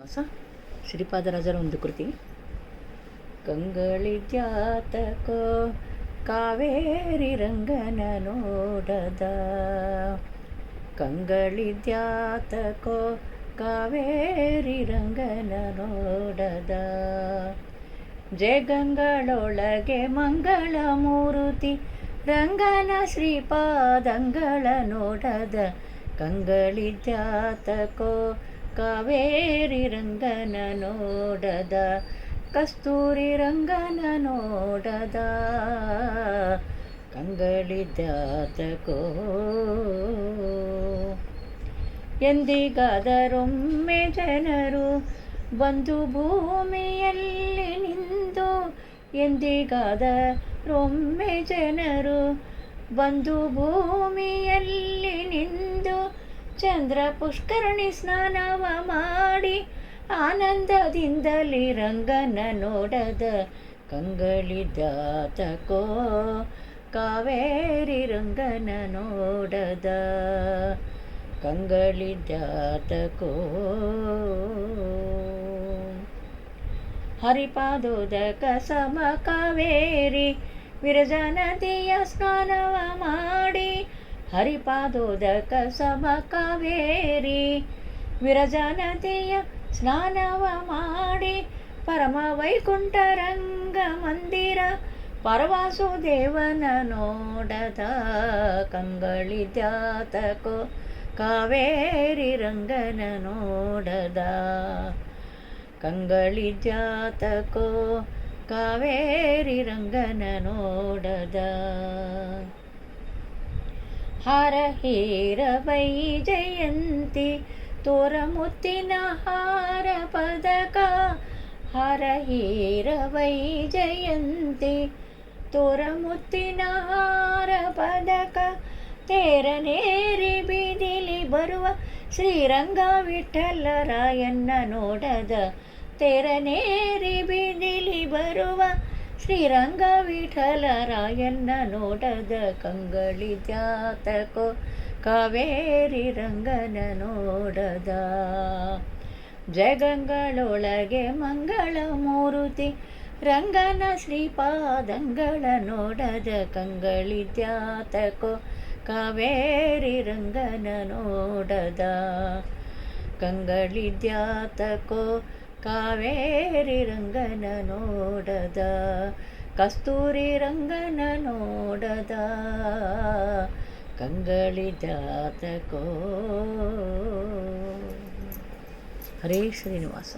ಹೊಸ ಶ್ರೀಪಾದರಾಜರ ಒಂದು ಕೃತಿ. ಜಾತಕೋ ಕಾವೇರಿ ರಂಗನ ನೋಡದ. ಜಾತಕೋ ಕಾವೇರಿ ರಂಗನ ನೋಡದ. ಜಯಗಂಗಳೊಳಗೆ ಮಂಗಳ ಮೂರುತಿ, ರಂಗನ ಶ್ರೀಪಾದಂಗಳ ನೋಡದ. ಕಂಗಳಿದ್ಯಾತಕೋ ಕಾವೇರಿ ರಂಗನ ನೋಡದ ಕಸ್ತೂರಿ ರಂಗನ ನೋಡದ ಕಂಗಳಿದ್ದಾತಕೋ ಎಂದಿಗಾದರೊಮ್ಮೆ ಜನರು ಬಂದು ಭೂಮಿಯಲ್ಲಿ ನಿಂದು ಎಂದಿಗಾದರೊಮ್ಮೆ ಜನರು ಬಂದು ಭೂಮಿಯಲ್ಲಿ ನಿಂದು ಚಂದ್ರ ಪುಷ್ಕರಣಿ ಸ್ನಾನವ ಮಾಡಿ ಆನಂದದಿಂದಲಿ ರಂಗನ ನೋಡದ ಕಂಗಳಿದಾತಕೋ ಕಾವೇರಿ ರಂಗನ ನೋಡದ ಕಂಗಳಿದಾತಕೋ ಹರಿಪಾದೋದಕ ಸಮ ಕಾವೇರಿ ವಿರಜನದಿಯ ಸ್ನಾನವ ಮಾಡಿ ಹರಿಪಾದೋದಕ ಸಮ ಕಾವೇರಿ ವಿರಜಾನದಿಯ ಸ್ನಾನವ ಮಾಡಿ ಪರಮ ವೈಕುಂಠ ರಂಗ ಮಂದಿರ ಪರವಾಸುದೇವನ ನೋಡದ ಕಂಗಳಿದ್ಯಾತಕೋ ಕಾವೇರಿ ರಂಗನ ನೋಡದ ಕಂಗಳಿದ್ಯಾತಕೋ ಕಾವೇರಿ ರಂಗನ ನೋಡದ ಹಾರ ಹೀರ ವೈ ಜಯಂತಿ ತೋರ ಮುತ್ತಿನ ಹಾರ ಪದಕ ಹಾರ ಹೀರ ವೈ ಜಯಂತಿ ತೋರ ಮುತ್ತಿನ ಹಾರ ಪದಕ ತೇರನೇರಿ ಬೀದಿಲಿ ಬರುವ ಶ್ರೀರಂಗ ವಿಠಲ ರಾಯಣ್ಣ ನೋಡದ ತೆರನೇರಿ ಬೀದಿಲಿ ಬರುವ ಶ್ರೀರಂಗ ವಿಠಲ ರಾಯಣ್ಣ ನೋಡದ ಕಂಗಳಿದ್ಯಾತಕೋ ಕಾವೇರಿ ರಂಗನ ನೋಡದ. ಜಗಂಗಳೊಳಗೆ ಮಂಗಳ ಮೂರುತಿ, ರಂಗನ ಶ್ರೀಪಾದಂಗಳ ನೋಡದ ಕಂಗಳಿದ್ಯಾತಕೋ ಕಾವೇರಿ ರಂಗನ ನೋಡದ. ಕಂಗಳಿದ್ಯಾತಕೋ ಕಾವೇರಿ ರಂಗನ ನೋಡದ ಕಸ್ತೂರಿ ರಂಗನ ನೋಡದ ಕಂಗಳಿದ್ಯಾತಕೋ ಹರೇ ಶ್ರೀನಿವಾಸ.